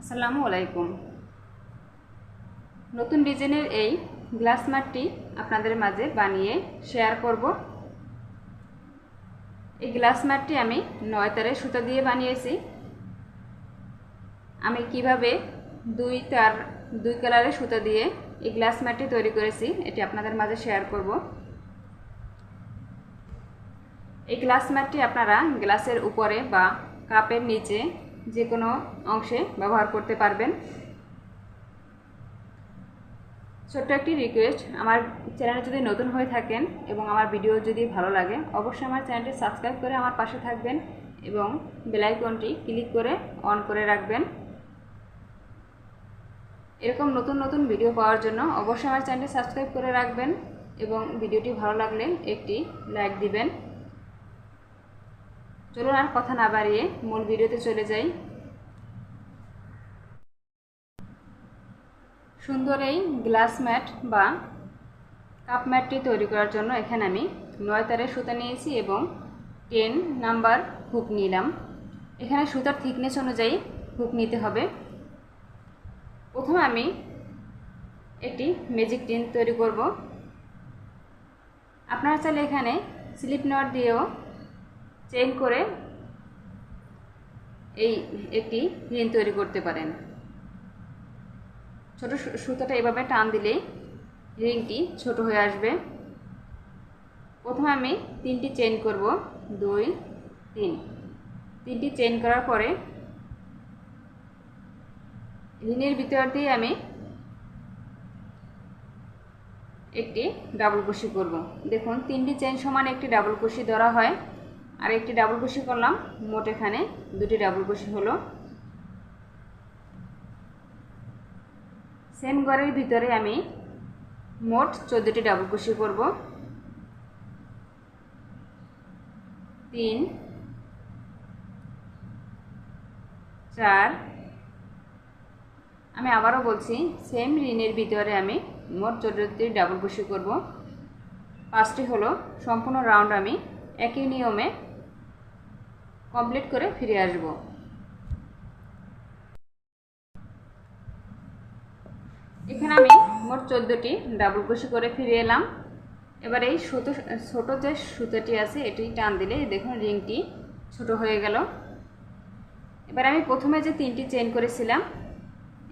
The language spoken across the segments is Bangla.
আসসালামু আলাইকুম। নতুন ডিজাইনের এই গ্লাস মাটটি আপনাদের মাঝে বানিয়ে শেয়ার করব। এই গ্লাস মাটটি আমি নয় তারের সুতা দিয়ে বানিয়েছি। আমি কীভাবে দুই তার, দুই কালারের সুতা দিয়ে এই গ্লাস ম্যাটটি তৈরি করেছি, এটি আপনাদের মাঝে শেয়ার করব। এই গ্লাস ম্যাটটি আপনারা গ্লাসের উপরে বা কাপের নিচে যে কোনো অংশে ব্যবহার করতে পারবেন। ছোট্ট একটি রিকোয়েস্ট আমার চ্যানেলে যদি নতুন হয়ে থাকেন এবং আমার ভিডিও যদি ভালো লাগে, অবশ্যই আমার চ্যানেলটি সাবস্ক্রাইব করে আমার পাশে থাকবেন এবং বেলাইকনটি ক্লিক করে অন করে রাখবেন। এরকম নতুন নতুন ভিডিও পাওয়ার জন্য অবশ্যই আমার চ্যানেলটি সাবস্ক্রাইব করে রাখবেন এবং ভিডিওটি ভালো লাগলে একটি লাইক দিবেন। চলুন আর কথা না বাড়িয়ে মূল ভিডিওতে চলে যাই। সুন্দর এই গ্লাস ম্যাট বা কাপ ম্যাটটি তৈরি করার জন্য এখানে আমি নয় তারের সুতা নিয়েছি এবং টেন নাম্বার হুক নিলাম। এখানে সুতার থিকনেস অনুযায়ী হুক নিতে হবে। প্রথমে আমি একটি ম্যাজিক টিন তৈরি করব। আপনারা চাইলে এখানে স্লিপ নট দিয়েও চেইন করে এই একটি রিন তৈরি করতে পারেন। ছোট সুতোটা এভাবে টান দিলেই রিংটি ছোট হয়ে আসবে। প্রথমে আমি তিনটি চেইন করব। দুই, তিন। তিনটি চেন করার পরে রিনের ভিতর দিয়ে আমি একটি ডাবল কুশি করব। দেখুন, তিনটি চেইন সমান একটি ডাবল কুশি ধরা হয়। আর একটি ডাবল কুশি করলাম, মোট এখানে দুটি ডাবল কুশি হলো। সেম ঘরের ভিতরে আমি মোট চোদ্দোটি ডাবল কুশি করব। তিন, চার, আমি আবারও বলছি সেম ঋণের ভিতরে আমি মোট চোদ্দোটি ডাবল কুশি করব। পাঁচটি হলো, সম্পূর্ণ রাউন্ড আমি একই নিয়মে কমপ্লিট করে ফিরে আসব। এখানে আমি মোট চোদ্দোটি ডাবল কুশি করে ফিরে এলাম। এবার এই সুতো ছোটো যে সুতোটি আছে, এটি টান দিলে দেখুন রিংটি ছোট হয়ে গেল। এবার আমি প্রথমে যে তিনটি চেন করেছিলাম,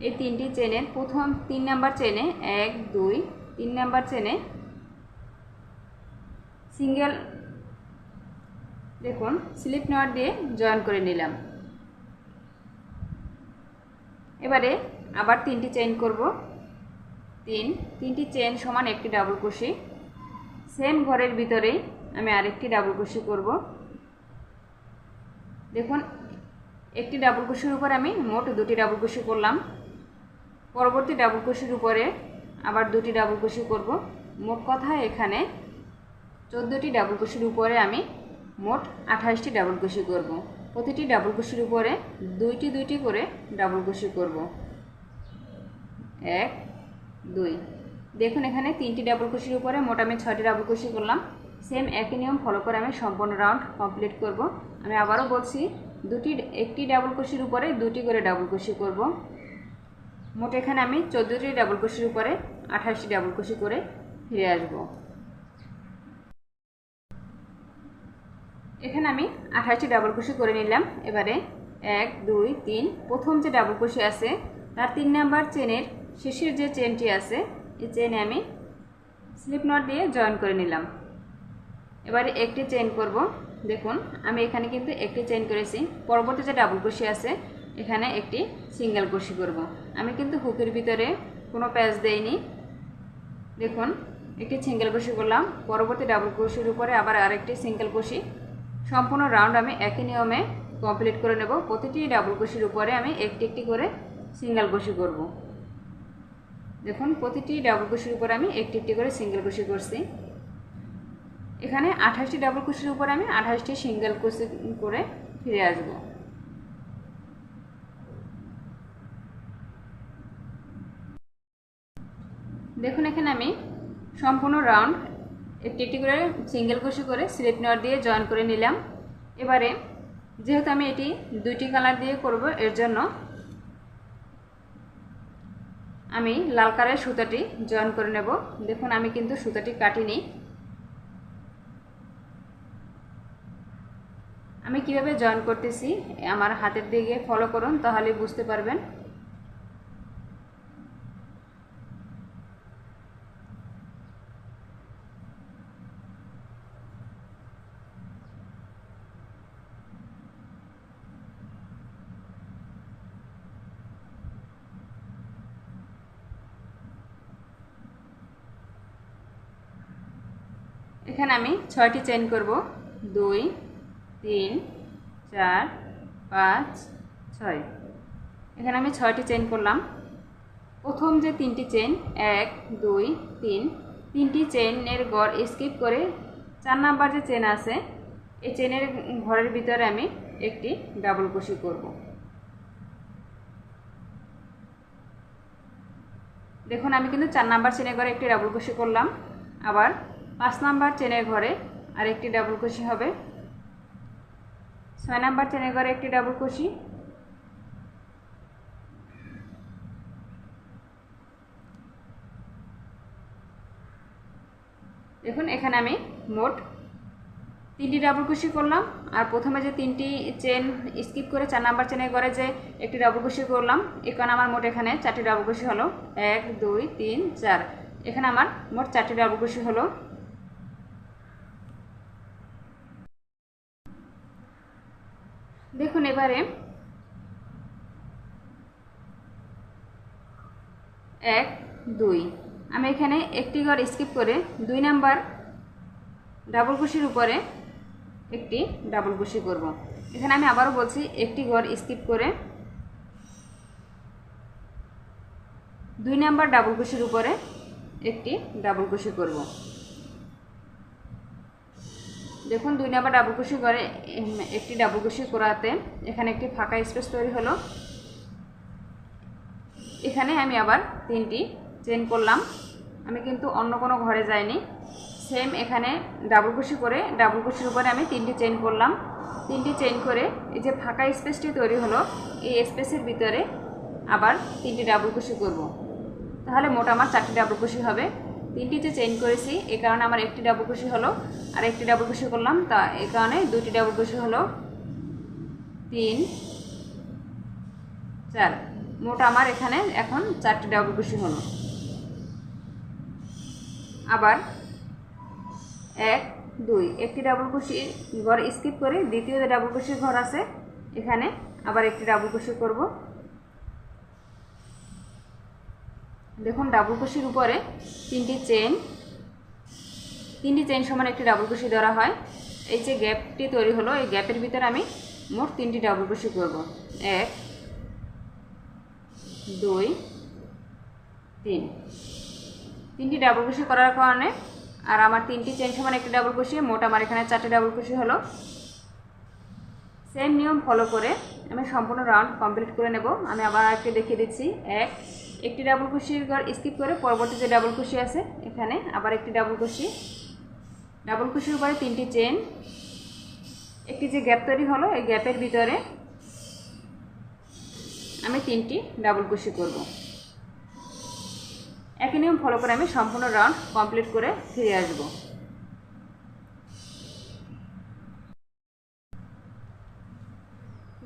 এই তিনটি চেনের প্রথম তিন নাম্বার চেনে এক, দুই, তিন নাম্বার চেনে সিঙ্গেল দেখুন স্লিপ নট দিয়ে জয়েন করে নিলাম। এবারে আবার তিনটি চেইন করব। তিন, তিনটি চেন সমান একটি ডাবল কুশি সেম ঘরের ভিতরেই আমি আরেকটি ডাবল কুশি করব। দেখুন, একটি ডাবল কুশির উপর আমি মোট দুটি ডাবল কুশি করলাম। পরবর্তী ডাবল কুশির উপরে আবার দুটি ডাবল কুশি করব। মোট কথা এখানে চোদ্দোটি ডাবল কুশির উপরে আমি মোট আঠাশটি ডাবল কুশি করব। প্রতিটি ডাবল কুশির উপরে দুইটি দুইটি করে ডাবল কুশি করব। এক, দুই। দেখুন এখানে তিনটি ডাবল কুশির উপরে মোট আমি ছয়টি ডাবল কুশি করলাম। সেম একই নিয়ম ফলো করে আমি সম্পূর্ণ রাউন্ড কমপ্লিট করব। আমি আবারও বলছি, দুটি, একটি ডাবল কুশির উপরে দুটি করে ডাবল কুশি করব। মোট এখানে আমি চোদ্দোটি ডাবল কুশির উপরে আঠাশটি ডাবল কুশি করে ফিরে আসব। এখানে আমি আঠাশটি ডাবল কুশি করে নিলাম। এবারে এক, দুই, তিন, প্রথম যে ডাবল কুশি আছে, তার তিন নাম্বার চেনের শেষের যে চেনটি আছে, এই চেনে আমি স্লিপ নট দিয়ে জয়েন করে নিলাম। এবারে একটি চেন করব। দেখুন, আমি এখানে কিন্তু একটি চেন করেছি। পরবর্তী যে ডাবল কুশি আছে, এখানে একটি সিঙ্গেল কুশি করব। আমি কিন্তু হুকের ভিতরে কোনো প্যাচ দেইনি। দেখুন, একটি সিঙ্গেল কুশি করলাম। পরবর্তী ডাবল কুশির উপরে আবার আরেকটি সিঙ্গেল কুশি সম্পূর্ণ রাউন্ড আমি একই নিয়মে কমপ্লিট করে নেব। প্রতিটি ডাবল কুশির উপরে আমি একটি একটি করে সিঙ্গেল কুশি করব। দেখুন, প্রতিটি ডাবল কুশির উপরে আমি একটি একটি করে সিঙ্গেল কুশি করছি। এখানে আঠাশটি ডাবল কুশির উপরে আমি আঠাশটি সিঙ্গেল কুশি করে ফিরে আসব। দেখুন, এখানে আমি সম্পূর্ণ রাউন্ড একটি একটি করে সিঙ্গেল কুশি করে স্লিপ নেওয়ার দিয়ে জয়েন করে নিলাম। এবারে যেহেতু আমি এটি দুইটি কালার দিয়ে করব, এর জন্য আমি লাল কালারের সুতাটি জয়েন করে নেব। দেখুন, আমি কিন্তু সুতাটি কাটিনি। আমি কীভাবে জয়েন করতেছি, আমার হাতের দিকে ফলো করুন, তাহলে বুঝতে পারবেন। এখানে আমি ছয়টি চেন করব। দুই, তিন, চার, পাঁচ, ছয়। এখানে আমি ছয়টি চেন করলাম। প্রথম যে তিনটি চেন এক, দুই, তিন, তিনটি চেনের গড় স্কিপ করে চার নাম্বার যে চেন আছে, এই চেনের ঘরের ভিতরে আমি একটি ডাবল কুশি করব। দেখুন, আমি কিন্তু চার নাম্বার চেনের ঘরে একটি ডাবল কুশি করলাম। আবার পাঁচ নাম্বার চেনের ঘরে আরেকটি ডাবল কুশি হবে। ছয় নাম্বার চেনের ঘরে একটি ডাবল কুশি দেখুন, এখানে আমি মোট তিনটি ডাবল কুশি করলাম, আর প্রথমে যে তিনটি চেন স্কিপ করে চার নাম্বার চেনের ঘরে যে একটি ডাবল কুশি করলাম, এখানে আমার মোট এখানে চারটি ডাবল কুশি হলো। এক, দুই, তিন, চার। এখানে আমার মোট চারটি ডাবল কুশি হলো। দেখুন এবারে। এক, দুই। আমি এখানে একটি ঘর স্কিপ করে দুই নাম্বার ডাবল কুশির উপরে একটি ডাবল কুশি করব। এখানে আমি আবারও বলছি, একটি ঘর স্কিপ করে দুই নাম্বার ডাবল কুশির উপরে একটি ডাবল কুশি করব। দেখুন, দুই নাম্বার ডাবল কুশি করে একটি ডাবল কুশি করাতে এখানে একটি ফাঁকা স্পেস তৈরি হলো। এখানে আমি আবার তিনটি চেন করলাম। আমি কিন্তু অন্য কোনো ঘরে যাইনি। সেম এখানে ডাবল কুশি করে ডাবল কুশির উপরে আমি তিনটি চেন করলাম। তিনটি চেন করে এই যে ফাঁকা স্পেসটি তৈরি হলো, এই স্পেসের ভিতরে আবার তিনটি ডাবল কুশি করব। তাহলে মোট আমার চারটি ডাবল কুশি হবে। তিনটি যে চেন করেছি। এই কারণে আমার একটি ডাবল কুশি হলো, আর একটি ডাবল কুশি করলাম। তা এই কারণে দুটি ডাবল কুশি হলো। তিন, চার। মোট আমার এখানে এখন চারটি ডাবল কুশি হলো। আবার এক, দুই। একটি ডাবল কুশি ঘর স্কিপ করে দ্বিতীয় যে ডাবল কুশির ঘর আছে। এখানে আবার একটি ডাবল কুশি করব। দেখুন ডাবল কুশির উপরে তিনটি চেন তিনটি চেন সমান একটি ডাবল কুশি ধরা হয়। এই যে গ্যাপটি তৈরি হলো, এই গ্যাপের ভিতরে আমি মোট তিনটি ডাবল কুশি করব। এক, দুই, তিন। তিনটি ডাবল কুশি করার কারণে আর আমার তিনটি চেন সমান একটি ডাবল কুশি মোট আমার এখানে চারটে ডাবল কুশি হলো। সেম নিয়ম ফলো করে আমি সম্পূর্ণ রাউন্ড কমপ্লিট করে নেব। আমি আবার একটি দেখিয়ে দিচ্ছি। এক একটি ডাবল কুশির ঘর স্কিপ করে পরবর্তী যে ডাবল কুশি আছে, এখানে আবার একটি ডাবল কুশি ডাবল কুশির উপরে তিনটি চেন একটি যে গ্যাপ তৈরি হলো, এই গ্যাপের ভিতরে আমি তিনটি ডাবল কুশি করব। একই নিয়ম ফলো করে আমি সম্পূর্ণ রাউন্ড কমপ্লিট করে ফিরে আসব।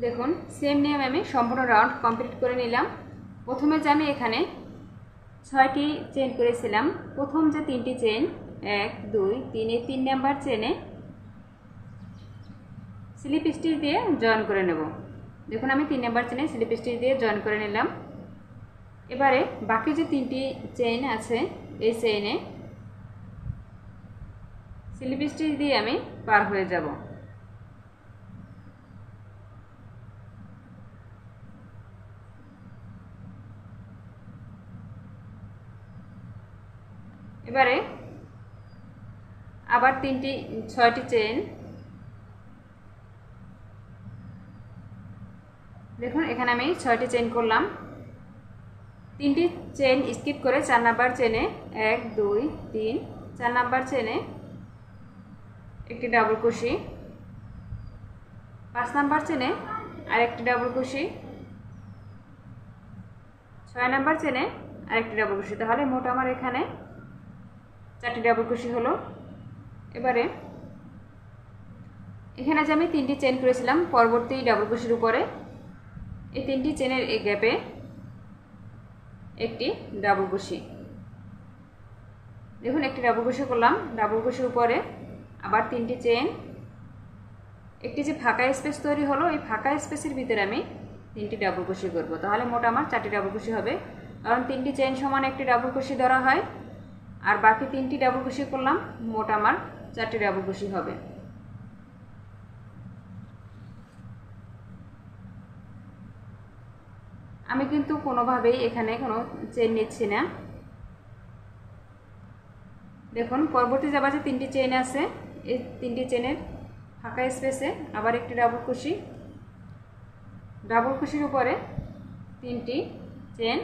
দেখুন সেম নিয়ম আমি সম্পূর্ণ রাউন্ড কমপ্লিট করে নিলাম। প্রথমে যে আমি এখানে ছয়টি চেন করেছিলাম, প্রথম যে তিনটি চেন এক, দুই, তিন তিন নাম্বার চেনে স্লিপ স্টিচ দিয়ে জয়েন করে নেব। দেখুন, আমি তিন নাম্বার চেনে স্লিপ স্টিচ দিয়ে জয়েন করে নিলাম। এবারে বাকি যে তিনটি চেইন আছে, এই চেইনে স্লিপ স্টিচ দিয়ে আমি পার হয়ে যাব। এবারে আবার তিনটি, ছয়টি চেন দেখুন, এখানে আমি ছয়টি চেন করলাম। তিনটি চেন স্কিপ করে চার নাম্বার চেনে এক, দুই, তিন, চার নাম্বার চেনে একটি ডাবল কুশি পাঁচ নাম্বার চেনে আর একটি ডাবল কুশি ছয় নাম্বার চেনে আর একটি ডাবল কুশি তাহলে মোট আমার এখানে চারটি ডাবল কুশি হলো। এবারে এখানে যে আমি তিনটি চেন করেছিলাম, পরবর্তী ডাবল কুশির উপরে, এই তিনটি চেনের এই গ্যাপে একটি ডাবল কুশি দেখুন, একটি ডাবল কুশি করলাম ডাবল কুশির উপরে আবার তিনটি চেন একটি যে ফাঁকা স্পেস তৈরি হলো, এই ফাঁকা স্পেসের ভিতরে আমি তিনটি ডাবল কুশি করব। তাহলে মোট আমার চারটি ডাবল কুশি হবে। কারণ তিনটি চেন সমান একটি ডাবল কুশি ধরা হয়। আর বাকি তিনটি ডাবল কুশি করলাম, মোট আমার চারটি ডাবল কুশি হবে। আমি কিন্তু কোনোভাবেই এখানে কোনো চেন নিচ্ছি না। দেখুন, পরবর্তী যাবার যে তিনটি চেন আছে, এই তিনটি চেনের ফাঁকা স্পেসে আবার একটি ডাবল কুশি ডাবল কুশির উপরে তিনটি চেন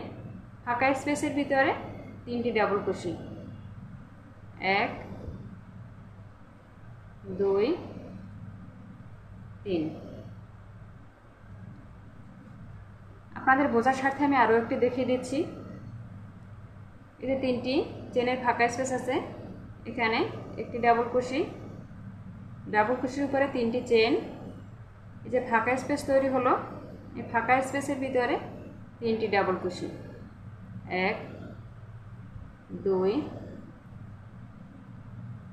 ফাঁকা স্পেসের ভিতরে তিনটি ডাবল কুশি এক, দুই, তিন। আপনাদের বোঝার স্বার্থে আমি আরও একটি দেখিয়ে দিচ্ছি। এতে তিনটি, চেনের ফাঁকা স্পেস আছে। এখানে একটি ডাবল কুশি। ডাবল কুশির উপরে তিনটি চেন। এই যে ফাঁকা স্পেস তৈরি হলো, এই ফাঁকা স্পেসের ভিতরে তিনটি ডাবল কুশি। এক, দুই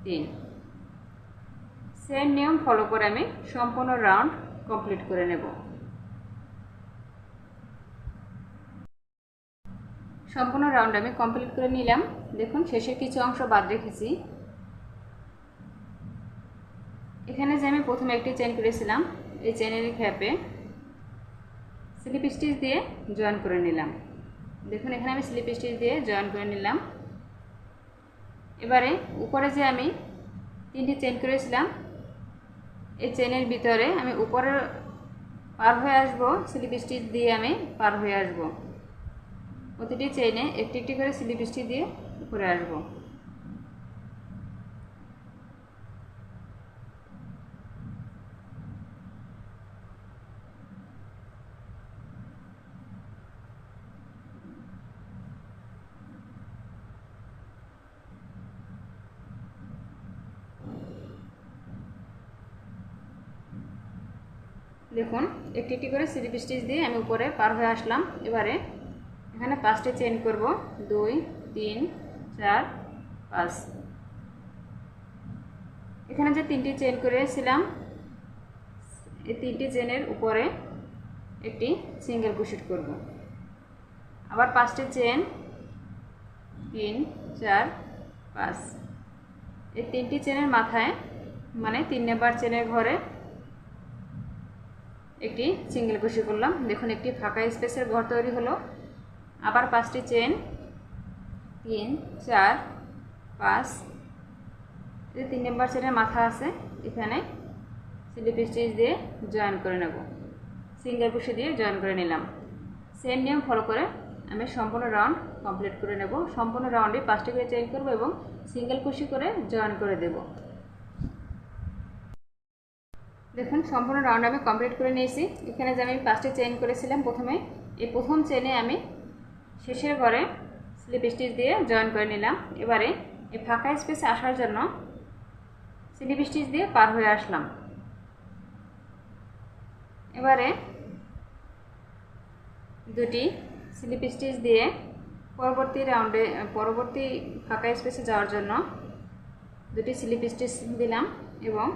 তিন। সেম নিয়ম ফলো করে আমি সম্পূর্ণ রাউন্ড কমপ্লিট করে নেব। সম্পূর্ণ রাউন্ড আমি কমপ্লিট করে নিলাম। দেখুন শেষের কিছু অংশ বাদ রেখেছি। এখানে যে আমি প্রথমে একটি চেন করেছিলাম এই চেনের খ্যাপে স্লিপ স্টিচ দিয়ে জয়েন করে নিলাম। দেখুন, এখানে আমি স্লিপ স্টিচ দিয়ে জয়েন করে নিলাম। এবারে উপরে যে আমি তিনটি চেন করেছিলাম, এই চেনের ভিতরে আমি উপরে পার হয়ে আসব স্লিপ স্টিচ দিয়ে আমি পার হয়ে আসব। প্রতিটি চেইনে একটি একটি করে স্লিপ স্টিচ দিয়ে উপরে আসব। দেখুন, একটি একটি করে স্লিপ স্টিচ দিয়ে আমি উপরে পার হয়ে আসলাম। এবারে এখানে পাঁচটি চেন করব। দুই, তিন, চার, পাঁচ। এখানে যে তিনটি চেন করেছিলাম, এই তিনটি চেনের উপরে একটি সিঙ্গেল কুশিট করব। আবার পাঁচটি চেন তিন, চার, পাঁচ। এই তিনটি চেনের মাথায় মানে তিন নাম্বার চেনের ঘরে একটি সিঙ্গেল কুশি করলাম। দেখুন, একটি ফাঁকা স্পেসের ঘর তৈরি হলো। আবার পাঁচটি চেন। তিন, চার, পাঁচ। এই তিন নম্বর চেনের মাথা আছে, এখানে স্লিপ স্টিচ দিয়ে জয়েন করে নেব। সিঙ্গেল কুশি দিয়ে জয়েন করে নিলাম। সেম নিয়ম ফলো করে আমি সম্পূর্ণ রাউন্ড কমপ্লিট করে নেব। সম্পূর্ণ রাউন্ডে পাঁচটি করে চেন করব এবং সিঙ্গেল কুশি করে জয়েন করে দেব। দেখুন, সম্পূর্ণ রাউন্ড আমি কমপ্লিট করে নিয়েছি। এখানে যে আমি পাঁচটি চেন করেছিলাম প্রথমে, এই প্রথম চেনে আমি শেষের ঘরে স্লিপ স্টিচ দিয়ে জয়েন করে নিলাম। এবারে এই ফাঁকা স্পেসে আসার জন্য স্লিপ স্টিচ দিয়ে পার হয়ে আসলাম। এবারে দুটি স্লিপ স্টিচ দিয়ে পরবর্তী রাউন্ডে পরবর্তী ফাঁকা স্পেসে যাওয়ার জন্য দুটি স্লিপ স্টিচ দিলাম এবং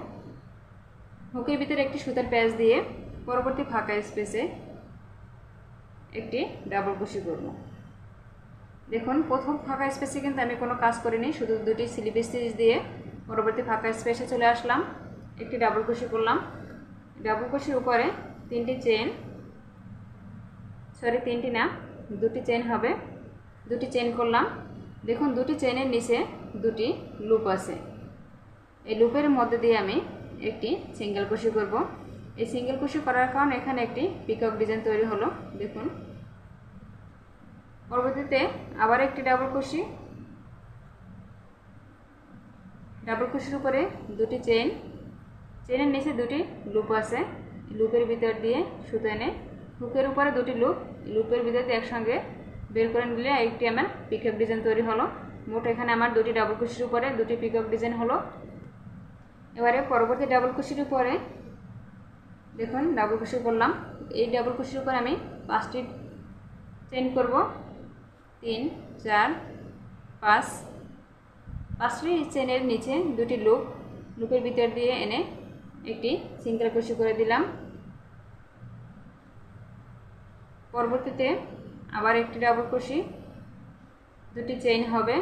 হুকের ভিতরে একটি সুতার প্যাচ দিয়ে পরবর্তী ফাঁকা স্পেসে একটি ডাবল কুশি করব। দেখুন, প্রথম ফাঁকা স্পেসে কিন্তু আমি কোনো কাজ করিনি, শুধু দুটি স্লিপ স্টিচ দিয়ে পরবর্তী ফাঁকা স্পেসে চলে আসলাম, একটি ডাবল কুশি করলাম। ডাবল কুশির উপরে তিনটি চেন সরি, তিনটি না, দুটি চেন হবে, দুটি চেন করলাম। দেখুন, দুটি চেনের নিচে দুটি লুপ আছে। এই লুপের মধ্যে দিয়ে আমি একটি সিঙ্গেল কুশি করব। এই সিঙ্গেল কুশি করার কারণে এখানে একটি পিকক ডিজাইন তৈরি হলো। দেখুন। পরবর্তীতে আবার একটি ডাবল কুশি ডাবল কুশির উপরে দুটি চেন চেনের নিচে দুটি লুপ আছে। লুপের ভিতর দিয়ে সুতো এনে হুকের উপরে দুটি লুপ। লুপের ভিতর দিয়ে একসঙ্গে বের করে নিলে একটি আমার পিকক ডিজাইন তৈরি হলো। মোট এখানে আমার দুটি ডাবল কুশির উপরে দুটি পিকক ডিজাইন হলো। এবারে পরবর্তী ডাবল কুশির উপরে দেখুন ডাবল কুশি করলাম। এই ডাবল কুশির উপরে আমি পাঁচটি চেন করব। তিন, চার, পাঁচ। পাঁচটি চেনের নিচে দুটি লুপ লুপের ভিতর দিয়ে এনে একটি সিঙ্গেল কুশি করে দিলাম। পরবর্তীতে আবার একটি ডাবল কুশি দুটি চেইন হবে।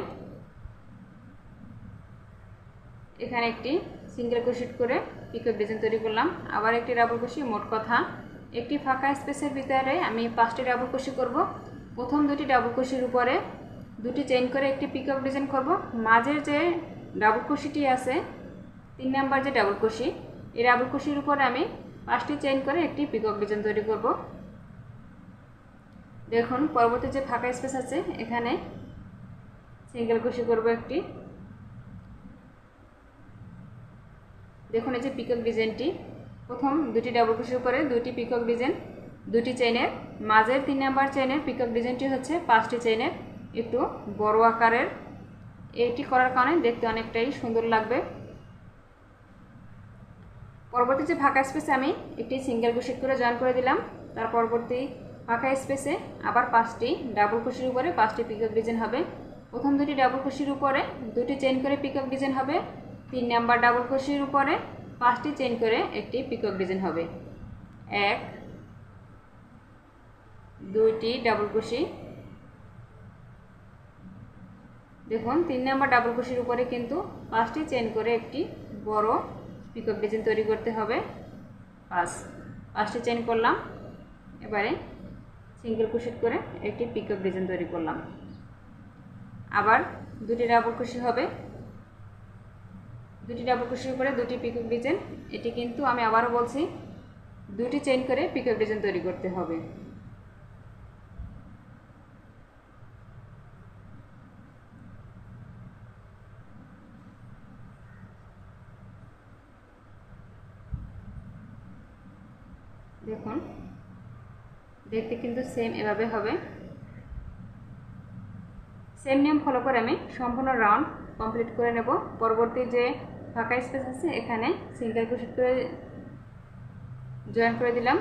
এখানে একটি সিঙ্গেল কুশিট করে পিকক ডিজাইন তৈরি করলাম। আবার একটি ডাবল কুশি মোট কথা। একটি ফাঁকা স্পেসের ভিতরে আমি পাঁচটি ডাবল কুশি করব। প্রথম দুটি ডাবল কুশির উপরে দুটি চেইন করে একটি পিকক ডিজাইন করব। মাঝের যে ডাবল কুশিটি আছে, তিন নাম্বার যে ডাবল কুশি এই ডাবল কুশির উপরে আমি পাঁচটি চেইন করে একটি পিকক ডিজাইন তৈরি করব। দেখুন, পরবর্তী যে ফাঁকা স্পেস আছে, এখানে সিঙ্গেল কুশি করব একটি। দেখুন এই যে পিকক ডিজাইনটি। প্রথম দুটি ডাবল কুশির উপরে দুটি পিকক ডিজাইন, দুটি চেইনের মাঝের তিন নাম্বার চেইনের পিকক ডিজাইনটি হচ্ছে পাঁচটি চেইনের একটু বড় আকারের। এটি করার কারণে দেখতে অনেকটাই সুন্দর লাগবে। পরবর্তী যে ফাঁকা স্পেসে আমি একটি সিঙ্গেল কুশিট করে জয়েন করে দিলাম, তার পরবর্তী ফাঁকা স্পেসে আবার পাঁচটি ডাবল কুশির উপরে পাঁচটি পিকক ডিজাইন হবে। প্রথম দুটি ডাবল কুশির উপরে দুটি চেইন করে পিকক ডিজাইন হবে। তিন নাম্বার ডাবল কুশির উপরে পাঁচটি চেইন করে একটি পিকক ডিজাইন হবে। এক, দুইটি ডাবল কুশি দেখুন, তিন নাম্বার ডাবল কুশির উপরে কিন্তু পাঁচটি চেইন করে একটি বড় পিকক ডিজাইন তৈরি করতে হবে। পাঁচ, পাঁচটি চেইন করলাম। এবারে সিঙ্গেল কুশিট করে একটি পিকক ডিজাইন তৈরি করলাম। আবার দুটি ডাবল কুশি হবে। দুটি ডাবল কুশির উপরে দুটি পিকক ডিজাইন এটি কিন্তু আমি আবারও বলছি দুটি চেইন করে পিকক ডিজাইন তৈরি করতে হবে। দেখুন, দেখতে কিন্তু সেম এভাবে হবে। সেম নিয়ম ফলো করে আমি সম্পূর্ণ রাউন্ড কমপ্লিট করে নেব। পরবর্তী যে ফাঁকা স্পেস আছে, এখানে সিঙ্গেল কুশিট করে জয়েন করে দিলাম।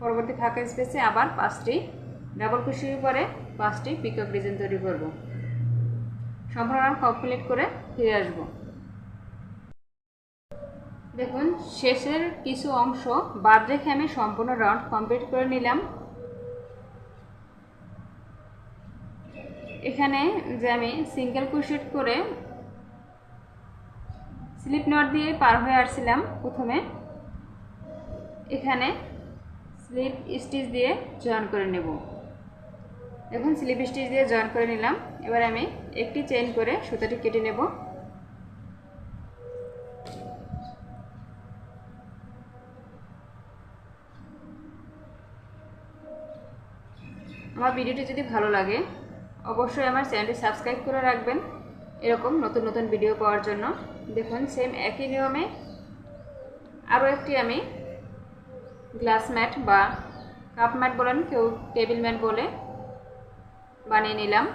পরবর্তী ফাঁকা স্পেসে আবার পাঁচটি ডাবল কুশির পরে পাঁচটি পিকক ডিজাইন তৈরি করব। সম্পূর্ণ কমপ্লিট করে ফিরে আসব। দেখুন, শেষের কিছু অংশ বাদ রেখে আমি সম্পূর্ণ রাউন্ড কমপ্লিট করে নিলাম। এখানে যে আমি সিঙ্গেল কুশিট করে স্লিপ নট দিয়ে পার হয়ে আসছিলাম প্রথমে। এখানে স্লিপ স্টিচ দিয়ে জয়েন করে নেব। এখন স্লিপ স্টিচ দিয়ে জয়েন করে নিলাম। এবার আমি একটি চেইন করে সুতাটি কেটে নেব। আমার ভিডিওটি যদি ভালো লাগে, অবশ্যই আমার চ্যানেলটি সাবস্ক্রাইব করে রাখবেন। এরকম নতুন নতুন ভিডিও পাওয়ার জন্য। দেখুন সেম একই নিয়মে আরও একটি আমি গ্লাস ম্যাট বা কাপ ম্যাট বলেন, কেউ টেবিল ম্যাট বলে বানিয়ে নিলাম।